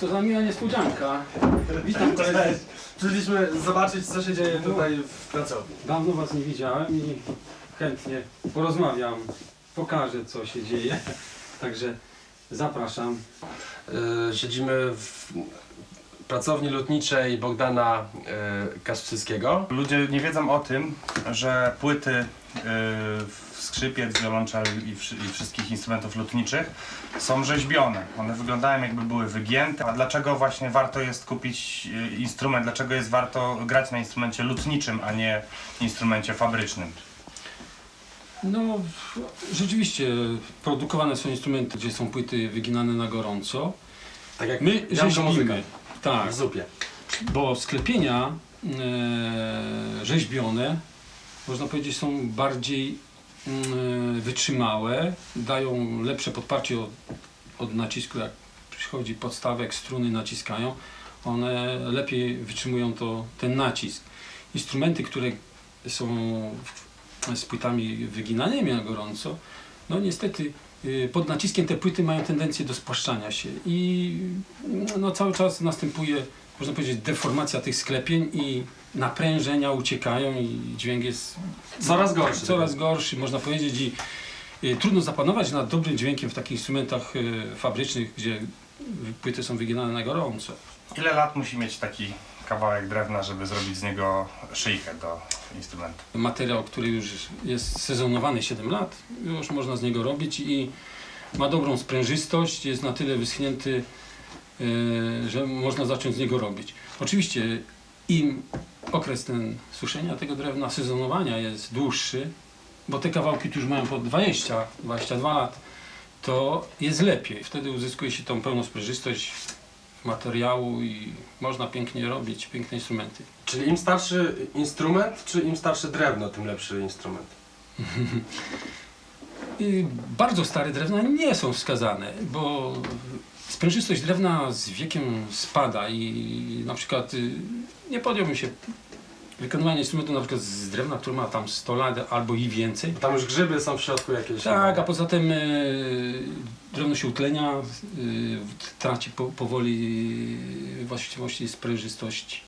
co za miła niespodzianka. Witam koledzy. Przyszliśmy zobaczyć, co się dzieje tutaj w pracowni. Dawno was nie widziałem i chętnie porozmawiam, pokażę co się dzieje. Także zapraszam. E, Siedzimy w pracowni lotniczej Bogdana e, Kasprzyckiego. Ludzie nie wiedzą o tym, że płyty y, skrzypiec, wiolonczeli i, wszy- i wszystkich instrumentów lutniczych są rzeźbione. One wyglądają jakby były wygięte. A dlaczego właśnie warto jest kupić y, instrument? Dlaczego jest warto grać na instrumencie lutniczym, a nie instrumencie fabrycznym? No, rzeczywiście produkowane są instrumenty, gdzie są płyty wyginane na gorąco. Tak jak My muzyka rzeźbimy. Tak, w zupie. bo sklepienia e, rzeźbione, można powiedzieć, są bardziej mm, wytrzymałe, dają lepsze podparcie od, od nacisku, jak przychodzi podstawek, struny naciskają, one lepiej wytrzymują to, ten nacisk. Instrumenty, które są z płytami wyginanymi na gorąco, no niestety y, pod naciskiem te płyty mają tendencję do spłaszczania się i no, cały czas następuje, można powiedzieć, deformacja tych sklepień i naprężenia uciekają i dźwięk jest Coraz gorszy. coraz gorszy, można powiedzieć i y, trudno zapanować nad dobrym dźwiękiem w takich instrumentach y, fabrycznych, gdzie płyty są wyginane na gorąco. Ile lat musi mieć taki kawałek drewna, żeby zrobić z niego szyjkę do instrumentu? Materiał, który już jest sezonowany 7 lat, już można z niego robić i ma dobrą sprężystość, jest na tyle wyschnięty, y, że można zacząć z niego robić. Oczywiście im okres ten suszenia tego drewna, sezonowania jest dłuższy, bo te kawałki tu już mają po 20, 22 lat, to jest lepiej. Wtedy uzyskuje się tą pełną sprężystość materiału i można pięknie robić, piękne instrumenty. Czyli im starszy instrument, czy im starsze drewno, tym lepszy instrument? Y, Bardzo stare drewna nie są wskazane, bo sprężystość drewna z wiekiem spada i na przykład y, nie podjąłbym się wykonywania instrumentu na przykład z drewna, które ma tam 100 lat albo i więcej. Tam już grzyby są w środku jakieś. Tak, a poza tym się utlenia, y, traci po, powoli właściwości sprężystości.